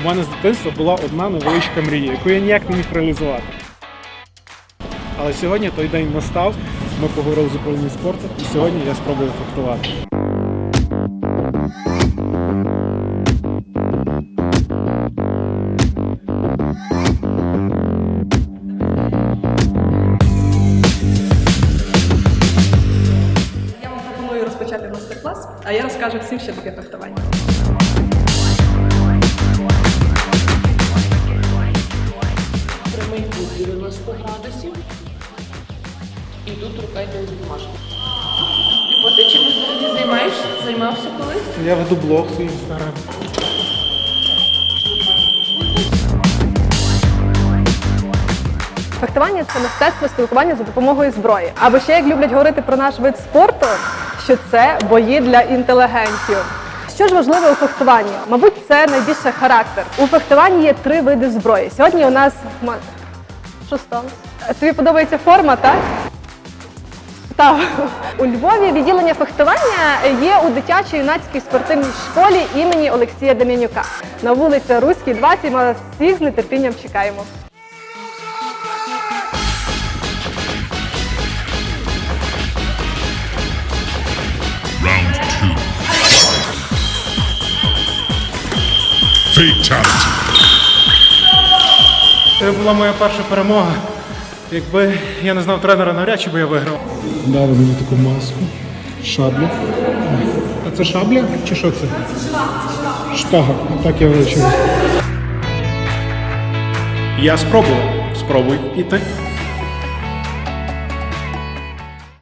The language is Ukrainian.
У мене з дитинства була одна невеличка мрія, яку я ніяк не міг реалізувати. Але сьогодні той день настав. Ми поговорили з управлінням спорту, і сьогодні я спробую фехтувати. Я вам пропоную розпочати мастер-клас, а я розкажу всім, що таке фехтування. 90 градусів. І тут рука йде від відмашки. Типу, ти чимось взагалі займаєшся? Займався колись? Я веду блог свій інстаграм. Фехтування це мистецтво спілкування за допомогою зброї. Або ще як люблять говорити про наш вид спорту, що це бої для інтелігентів. Що ж важливе у фехтуванні? Мабуть, це найбільше характер. У фехтуванні є три види зброї. Сьогодні у нас що сталося? Е, Тобі подобається форма, так? Так. У Львові відділення фехтування є у дитячо-юнацькій спортивній школі імені Олексія Дем'янюка. На вулиці Руській, 20. Ми всіх з нетерпінням чекаємо. Round two. Fatality. Це була моя перша перемога. Якби я не знав тренера, навряд чи би я виграв. Дали мені таку маску. Шаблю. А це шабля чи що це? Штага. Так я вивчив. Я спробував. Спробуй і ти.